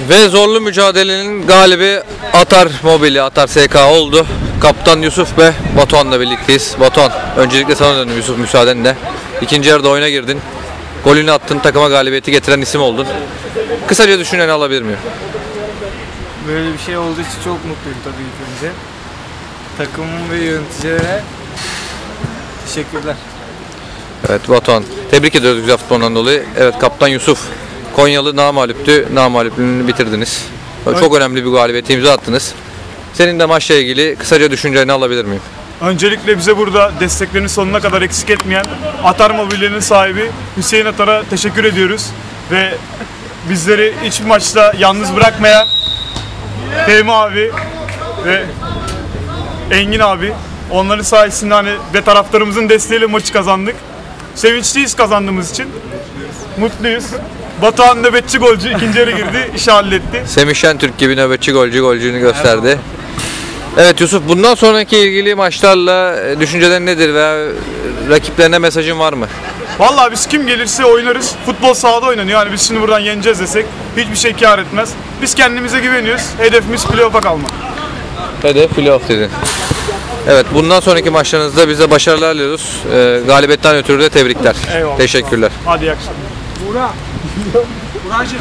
Ve zorlu mücadelenin galibi Atar Mobili, Atar SK oldu. Kaptan Yusuf ve Batuhan'la birlikteyiz. Batuhan, öncelikle sana döndüm Yusuf müsaadenle. İkinci yarıda oyuna girdin. Golünü attın, takıma galibiyeti getiren isim oldun. Kısaca düşünceni alabilir miyim? Böyle bir şey olduğu için çok mutluyum tabii ilk önce. Takımım ve yöneticilere teşekkürler. Evet Batuhan, tebrik ediyoruz güzel futbolundan dolayı. Evet Kaptan Yusuf, Konyalı namalüptü, namalüplüğünü bitirdiniz. Çok önemli bir galibiyete imza attınız. Senin de maçla ilgili kısaca düşünceni alabilir miyim? Öncelikle bize burada desteklerini sonuna kadar eksik etmeyen Atar Mobilya'nın sahibi Hüseyin Atar'a teşekkür ediyoruz. Ve bizleri hiç maçta yalnız bırakmayan Fehmi abi ve Engin abi. Onların sayesinde hani ve taraftarımızın desteğiyle maçı kazandık. Sevinçliyiz kazandığımız için. Mutluyuz. Batuhan nöbetçi golcü ikinci yarı girdi, işi halletti. Semih Şentürk gibi nöbetçi golcü golcüğünü gösterdi. Evet Yusuf bundan sonraki ilgili maçlarla e, düşüncelerin nedir veya rakiplerine mesajın var mı? Vallahi biz kim gelirse oynarız. Futbol sahada oynanıyor. Yani biz şimdi buradan yeneceğiz desek hiçbir şey kar etmez. Biz kendimize güveniyoruz. Hedefimiz playoff'a kalmak. Hedef playoff dedin. Evet bundan sonraki maçlarınızda bize başarılar diliyoruz. E, galibiyetten ötürü de tebrikler. Eyvallah. Teşekkürler. Hadi iyi akşamlar. Não. Coragem.